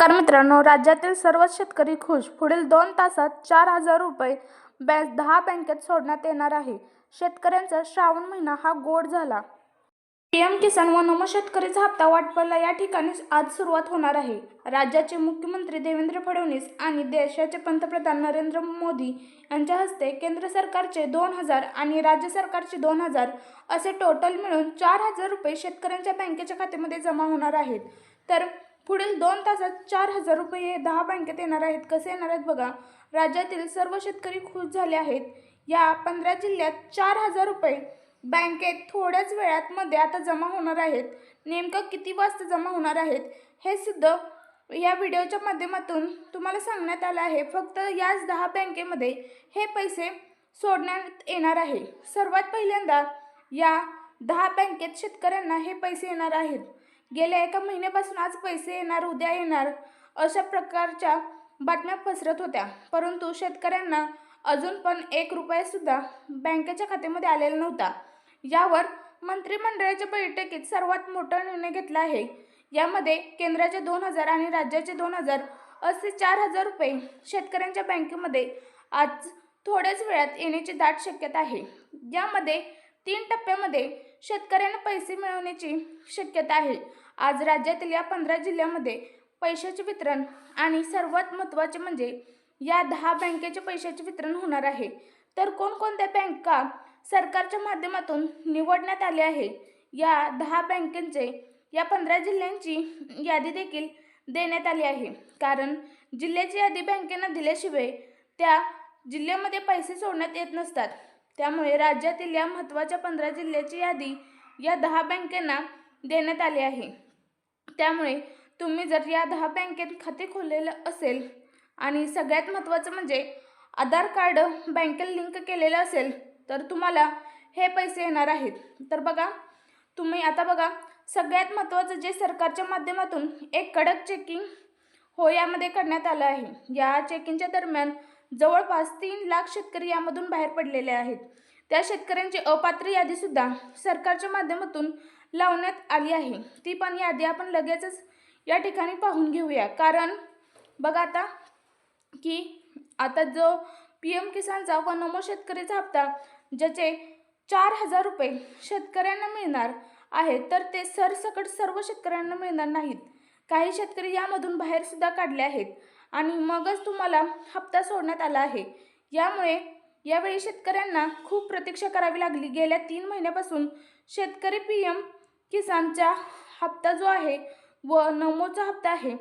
नमस्कार मित्रांनो राज्यातील सर्व शेतकरी खुश. पुढील दोन तासात चार हजार रुपये बॅ दहा बँकेत सोडण्यात येणार आहे. शेतकऱ्यांचा श्रावण महिना हा गोड झाला. पीएम किसान व नमो शेतकरीचा हप्ता वाटपाला या ठिकाणी आज सुरुवात होणार आहे. राज्याचे मुख्यमंत्री देवेंद्र फडणवीस आणि देशाचे पंतप्रधान नरेंद्र मोदी यांच्या हस्ते केंद्र सरकारचे दोन हजार आणि राज्य सरकारचे दोन हजार असे टोटल मिळून चार हजार रुपये शेतकऱ्यांच्या बँकेच्या खात्यामध्ये जमा होणार आहेत. तर पुढील दोन तासात चार हजार रुपये दहा बँकेत येणार आहेत. कसे येणार आहेत बघा. राज्यातील सर्व शेतकरी खुश झाले आहेत. या पंधरा जिल्ह्यात चार हजार रुपये बँकेत थोड्याच वेळात मध्ये आता जमा होणार आहेत. नेमकं किती वाजता जमा होणार आहेत? हे सुद्धा या व्हिडिओच्या माध्यमातून तुम्हाला सांगण्यात आलं आहे. फक्त याच दहा बँकेमध्ये हे पैसे सोडण्यात येणार आहे. सर्वात पहिल्यांदा या दहा बँकेत शेतकऱ्यांना हे पैसे येणार आहेत. गेल्या एका महिन्यापासून आज पैसे येणार उद्या येणार अशा प्रकारच्या बातम्या पसरत होत्या. परंतु शेतकऱ्यांना अजून पण एक रुपयासुद्धा बँकेच्या खात्यामध्ये आलेला नव्हता. यावर मंत्रिमंडळाच्या बैठकीत सर्वात मोठा निर्णय घेतला आहे. यामध्ये केंद्राचे दोन हजार आणि राज्याचे दोन हजार असे चार हजार रुपये शेतकऱ्यांच्या बँकेमध्ये आज थोड्याच वेळात येण्याची दाट शक्यता आहे. यामध्ये तीन टप्प्यामध्ये शेतकऱ्यांना पैसे मिळवण्याची शक्यता आहे. आज राज्यातील या पंधरा जिल्ह्यामध्ये पैशाचे वितरण आणि सर्वात महत्त्वाचे म्हणजे या दहा बँकेचे पैशाचे वितरण होणार आहे. तर कोणकोणत्या बँका सरकारच्या माध्यमातून निवडण्यात आले आहे? या दहा बँकेचे या पंधरा जिल्ह्यांची यादी देखील देण्यात आली आहे. कारण जिल्ह्याची यादी बँकेनं दिल्याशिवाय त्या जिल्ह्यामध्ये पैसे सोडण्यात येत नसतात. त्यामुळे राज्यातील या महत्त्वाच्या पंधरा जिल्ह्याची यादी या दहा बँकेंना देण्यात आली आहे. त्यामुळे तुम्ही जर या दहा बँकेत खाते खोललेलं असेल आणि सगळ्यात महत्त्वाचं म्हणजे आधार कार्ड बँकेला लिंक केलेलं असेल तर तुम्हाला हे पैसे येणार आहेत. तर बघा तुम्ही आता बघा सगळ्यात महत्त्वाचं जे सरकारच्या माध्यमातून एक कडक चेकिंग हो यामध्ये करण्यात आलं आहे. या चेकिंगच्या दरम्यान जवळपास तीन लाख शेतकरी यामधून बाहेर पडलेले आहेत. त्या शेतकऱ्यांची अपात्र यादीसुद्धा सरकारच्या माध्यमातून लावण्यात आली आहे. ती पण यादी आपण लगेचच या ठिकाणी पाहून घेऊया. कारण बघा आता की आता जो पी एम किसानचा व नमो शेतकरीचा हप्ता ज्याचे चार हजार रुपये शेतकऱ्यांना मिळणार आहेत तर ते सरसकट सर्व शेतकऱ्यांना मिळणार नाहीत. काही शेतकरी यामधून बाहेरसुद्धा काढले आहेत आणि मगच तुम्हाला हप्ता सोडण्यात आला आहे. यामुळे यावेळी शेतकऱ्यांना खूप प्रतीक्षा करावी लागली. गेल्या तीन महिन्यापासून शेतकरी पी एम किसानचा हप्ता जो आहे व नमोचा हप्ता आहे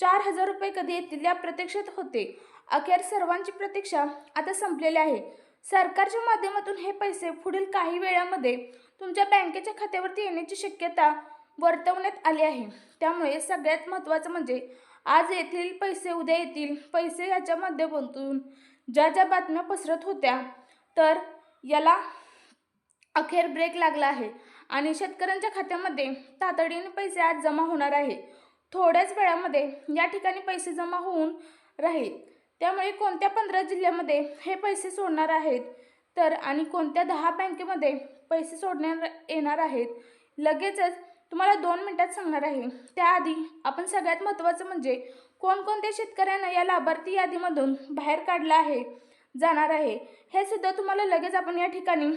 चार हजार रुपये कधी येतील या प्रतीक्षेत होते. अखेर सर्वांची प्रतीक्षा आता संपलेली आहे. सरकारच्या माध्यमातून हे पैसे पुढील काही वेळामध्ये तुमच्या बँकेच्या खात्यावरती येण्याची शक्यता वर्तवण्यात आली आहे. त्यामुळे सगळ्यात महत्त्वाचं म्हणजे आज येथील पैसे उद्या येतील पैसे याच्या माध्यमातून ज्या ज्या बातम्या पसरत होत्या तर याला अखेर ब्रेक लागला आहे. आणि शेतकऱ्यांच्या खात्यामध्ये तातडीने पैसे आज जमा होणार आहे थोड्याच वेळामध्ये या ठिकाणी पैसे जमा होऊन राहील. त्यामुळे कोणत्या पंधरा जिल्ह्यामध्ये हे पैसे सोडणार आहेत? तर आणि कोणत्या दहा बँकेमध्ये पैसे सोडण्यात येणार आहेत? लगेचच तुम्हाला दोन मिनटात सांगणार आहे. त्याआधी आपण सगळ्यात महत्त्वाचं म्हणजे कोणकोणत्या शेतकऱ्यांना या लाभार्थी यादीमधून बाहेर काढलं आहे जाणार आहे हे सुद्धा तुम्हाला लगेच आपण या ठिकाणी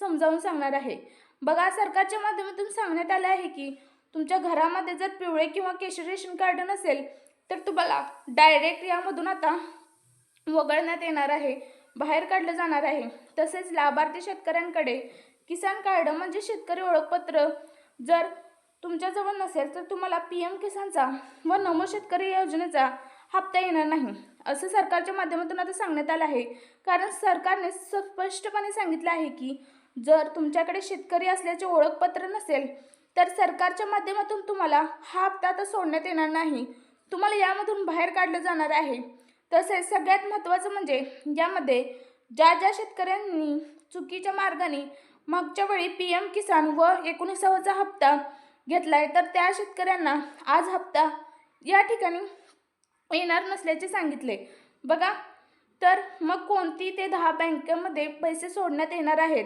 समजावून सांगणार आहे. बघा सरकारच्या माध्यमातून सांगण्यात आलं आहे की तुमच्या घरामध्ये जर पिवळे किंवा केशरी रेशन कार्ड नसेल तर तुम्हाला डायरेक्ट यामधून आता वगळण्यात येणार आहे बाहेर काढलं जाणार आहे. तसेच लाभार्थी शेतकऱ्यांकडे किसान कार्ड म्हणजे शेतकरी ओळखपत्र जर तुमच्याजवळ नसेल तर तुम्हाला पी एम किसानचा व नमो शेतकरी योजनेचा हप्ता येणार नाही असं सरकारच्या माध्यमातून आता सांगण्यात आलं आहे. कारण सरकारने स्पष्टपणे सांगितलं आहे की जर तुमच्याकडे शेतकरी असल्याचे ओळखपत्र नसेल तर सरकारच्या माध्यमातून तुम्हाला हा हप्ता आता सोडण्यात येणार नाही. तुम्हाला यामधून बाहेर काढलं जाणार आहे. तसेच सगळ्यात महत्त्वाचं म्हणजे यामध्ये ज्या ज्या शेतकऱ्यांनी चुकीच्या मार्गाने मागच्या वेळी पी एम किसान व एकोणीसावाचा हप्ता घेतला आहे तर त्या शेतकऱ्यांना आज हप्ता या ठिकाणी येणार नसल्याचे सांगितले. बघा तर मग कोणती ते दहा बँकेमध्ये पैसे सोडण्यात येणार आहेत?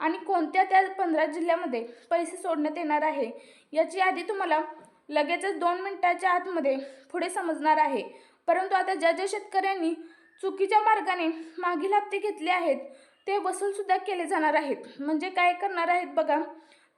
आणि कोणत्या त्या पंधरा जिल्ह्यामध्ये पैसे सोडण्यात येणार आहे याची यादी तुम्हाला लगेचच दोन मिनटाच्या आतमध्ये पुढे समजणार आहे. परंतु आता ज्या ज्या शेतकऱ्यांनी चुकीच्या मार्गाने मागील हप्ते घेतले आहेत ते वसूलसुद्धा केले जाणार आहेत. म्हणजे काय करणार आहेत बघा.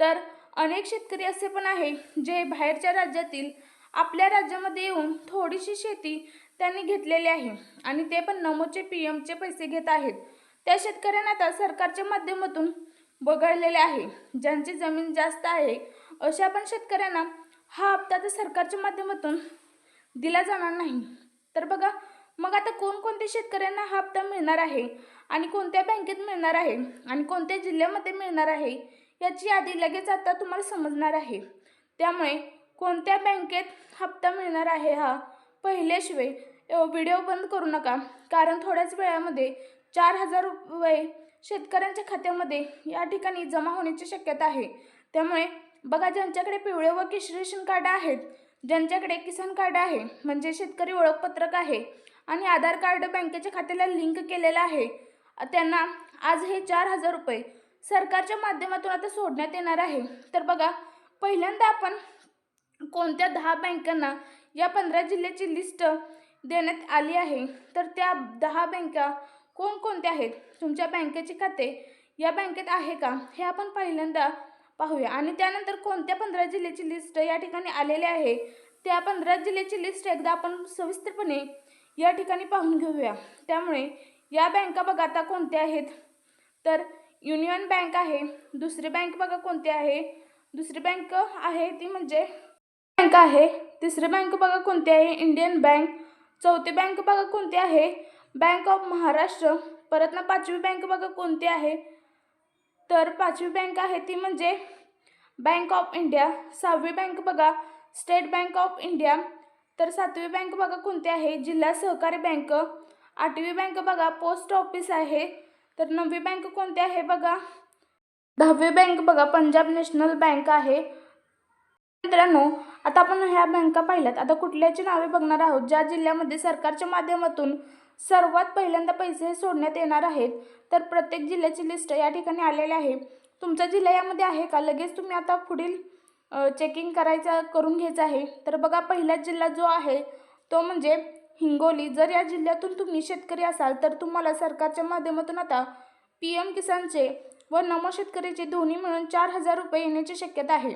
तर अनेक शेतकरी असे पण आहे जे बाहेरच्या राज्यातील आपल्या राज्यामध्ये येऊन थोडीशी शेती त्यांनी घेतलेली आहे आणि ते पण नमोचे पी एमचे पैसे घेत आहेत. त्या शेतकऱ्यांना आता सरकारच्या माध्यमातून वगळलेले आहे. ज्यांची जमीन जास्त आहे अशा पण शेतकऱ्यांना हा हप्ता तर सरकारच्या माध्यमातून दिला जाणार नाही. तर बघा मग आता कोणकोणत्या शेतकऱ्यांना हा हप्ता मिळणार आहे आणि कोणत्या बँकेत मिळणार आहे आणि कोणत्या जिल्ह्यामध्ये मिळणार आहे याची यादी लगेच आता तुम्हाला समजणार आहे. त्यामुळे कोणत्या बँकेत हप्ता मिळणार आहे हा पहिल्याशिवाय व्हिडिओ बंद करू नका. कारण थोड्याच वेळामध्ये चार हजार रुपये शेतकऱ्यांच्या खात्यामध्ये या ठिकाणी जमा होण्याची शक्यता आहे. त्यामुळे बघा ज्यांच्याकडे पिवळे व केशरी रेशन कार्ड आहेत ज्यांच्याकडे किसान कार्ड आहे म्हणजे शेतकरी ओळखपत्रक आहे आणि आधार कार्ड बँकेच्या खात्याला लिंक केलेलं आहे त्यांना आज हे चार हजार रुपये सरकारच्या माध्यमातून आता सोडण्यात येणार आहे. तर बघा पहिल्यांदा आपण कोणत्या दहा बँकांना या पंधरा जिल्ह्याची लिस्ट देण्यात आली आहे तर त्या दहा बँका कोणकोणते आहेत? तुमच्या बँकेचे खाते या बँकेत आहे का? हे आपण पहिल्यांदा पाहूया. आणि त्यानंतर कोणत्या पंधरा जिल्ह्याची लिस्ट या ठिकाणी आलेली आहे? त्या पंधरा जिल्ह्याची लिस्ट एकदा आपण सविस्तरपणे या ठिकाणी पाहून घेऊया. त्यामुळे या बँका बघा आता कोणत्या आहेत? तर युनियन बँक आहे दुसरी बँक बघा कोणती आहे? दुसरी बँक आहे ती म्हणजे बँक आहे. तिसरी बँक बघा कोणती आहे? Indian bank. चौथी बँक बघा कोणती आहे? Bank of Maharashtra. परत ना पाचवी बँक बघा कोणती आहे. तर पाचवी बँक आहे ती म्हणजे बँक ऑफ इंडिया. सहावी बँक बघा स्टेट बँक ऑफ इंडिया. तर सातवी बँक बघा कोणती आहे जिल्हा सहकारी बँक. आठवी बँक बघा पोस्ट ऑफिस आहे. तर नववी बँक कोणती आहे बघा. दहावी बँक बघा पंजाब नॅशनल बँक आहे. मित्रांनो आता आपण ह्या बँका पाहिल्यात. आता कुठल्याची नावे बघणार आहोत? ज्या जिल्ह्यामध्ये सरकारच्या माध्यमातून सर्वात पहिल्यांदा पैसे सोडण्यात येणार आहेत तर प्रत्येक जिल्ह्याची लिस्ट या ठिकाणी आलेली आहे. तुमचा जिल्हा यामध्ये आहे का? लगेच तुम्ही आता पुढील चेकिंग करायचं करून घ्यायचं आहे. तर बघा पहिला जिल्हा जो आहे तो म्हणजे हिंगोली. जर या जिल्ह्यातून तुम्ही शेतकरी असाल तर तुम्हाला सरकारच्या माध्यमातून आता पी एम किसानचे व नमो शेतकरीचे दोन्ही मिळून चार हजार रुपये येण्याची शक्यता आहे.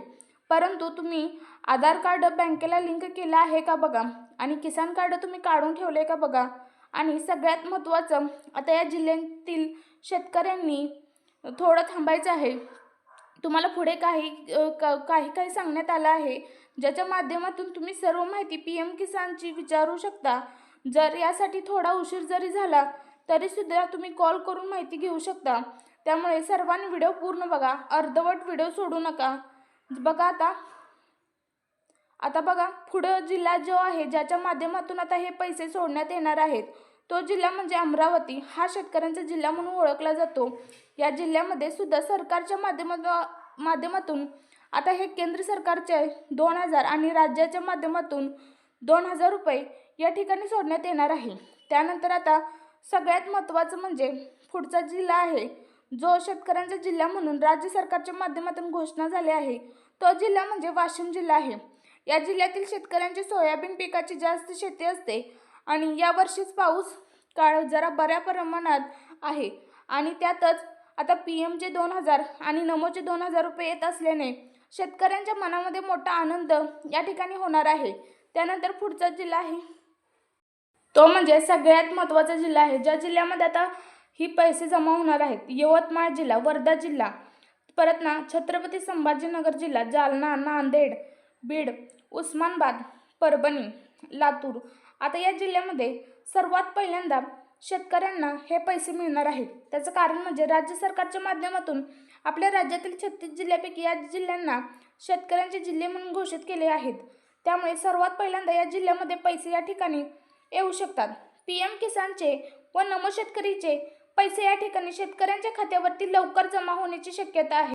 परंतु तुम्ही आधार कार्ड बँकेला लिंक केलं आहे का बघा? आणि किसान कार्ड तुम्ही काढून ठेवले का बघा? आणि सगळ्यात महत्त्वाचं आता या जिल्ह्यातील शेतकऱ्यांनी थोडं थांबायचं आहे. तुम्हाला पुढे काही काही काही सांगण्यात आलं आहे. ज्याच्या माध्यमातून तुम्ही सर्व माहिती पी एम किसानची विचारू शकता. जर यासाठी थोडा उशीर जरी झाला तरीसुद्धा तुम्ही कॉल करून माहिती घेऊ शकता. त्यामुळे सर्वांनी व्हिडिओ पूर्ण बघा. अर्धवट व्हिडिओ सोडू नका. बघा आता आता बघा पुढं जिल्हा जो आहे ज्याच्या माध्यमातून आता हे पैसे सोडण्यात येणार आहेत तो जिल्हा म्हणजे अमरावती. हा शेतकऱ्यांचा जिल्हा म्हणून ओळखला जातो. या जिल्ह्यामध्ये सुद्धा सरकारच्या माध्यमा माध्यमातून आता हे केंद्र सरकारचे दोन हजार आणि राज्याच्या माध्यमातून दोन हजार रुपये या ठिकाणी सोडण्यात येणार आहे. त्यानंतर आता सगळ्यात महत्त्वाचं म्हणजे पुढचा जिल्हा आहे जो शेतकऱ्यांचा जिल्हा म्हणून राज्य सरकारच्या माध्यमातून घोषणा झाली आहे तो जिल्हा म्हणजे वाशिम जिल्हा आहे. या जिल्ह्यातील शेतकऱ्यांची सोयाबीन पिकाची जास्त शेती असते आणि यावर्षीच पाऊस काळ जरा बऱ्या प्रमाणात आहे. आणि त्यातच आता पी एमचे दोन हजार आणि नमोचे दोन हजार रुपये येत असल्याने शेतकऱ्यांच्या मनामध्ये मोठा आनंद या ठिकाणी होणार आहे. त्यानंतर पुढचा जिल्हा आहे. तो म्हणजे सगळ्यात महत्त्वाचा जिल्हा आहे. ज्या जिल्ह्यामध्ये आता ही पैसे जमा होणार आहेत यवतमाळ जिल्हा वर्धा जिल्हा परत ना छत्रपती संभाजीनगर जिल्हा जालना नांदेड बीड उस्मानाबाद परभणी लातूर. आता या जिल्ह्यामध्ये सर्वात पहिल्यांदा शेतकऱ्यांना हे पैसे मिळणार आहेत. त्याचं कारण म्हणजे राज्य सरकारच्या माध्यमातून आपल्या राज्यातील छत्तीस जिल्ह्यापैकी या जिल्ह्यांना शेतकऱ्यांचे जिल्हे म्हणून घोषित केले आहेत. त्यामुळे सर्वात पहिल्यांदा या जिल्ह्यामध्ये पैसे या ठिकाणी येऊ शकतात. पी एम किसानचे व नमो शेतकरीचे पैसे या ठिकाणी शेतकऱ्यांच्या खात्यावरती लवकर जमा होण्याची शक्यता आहे.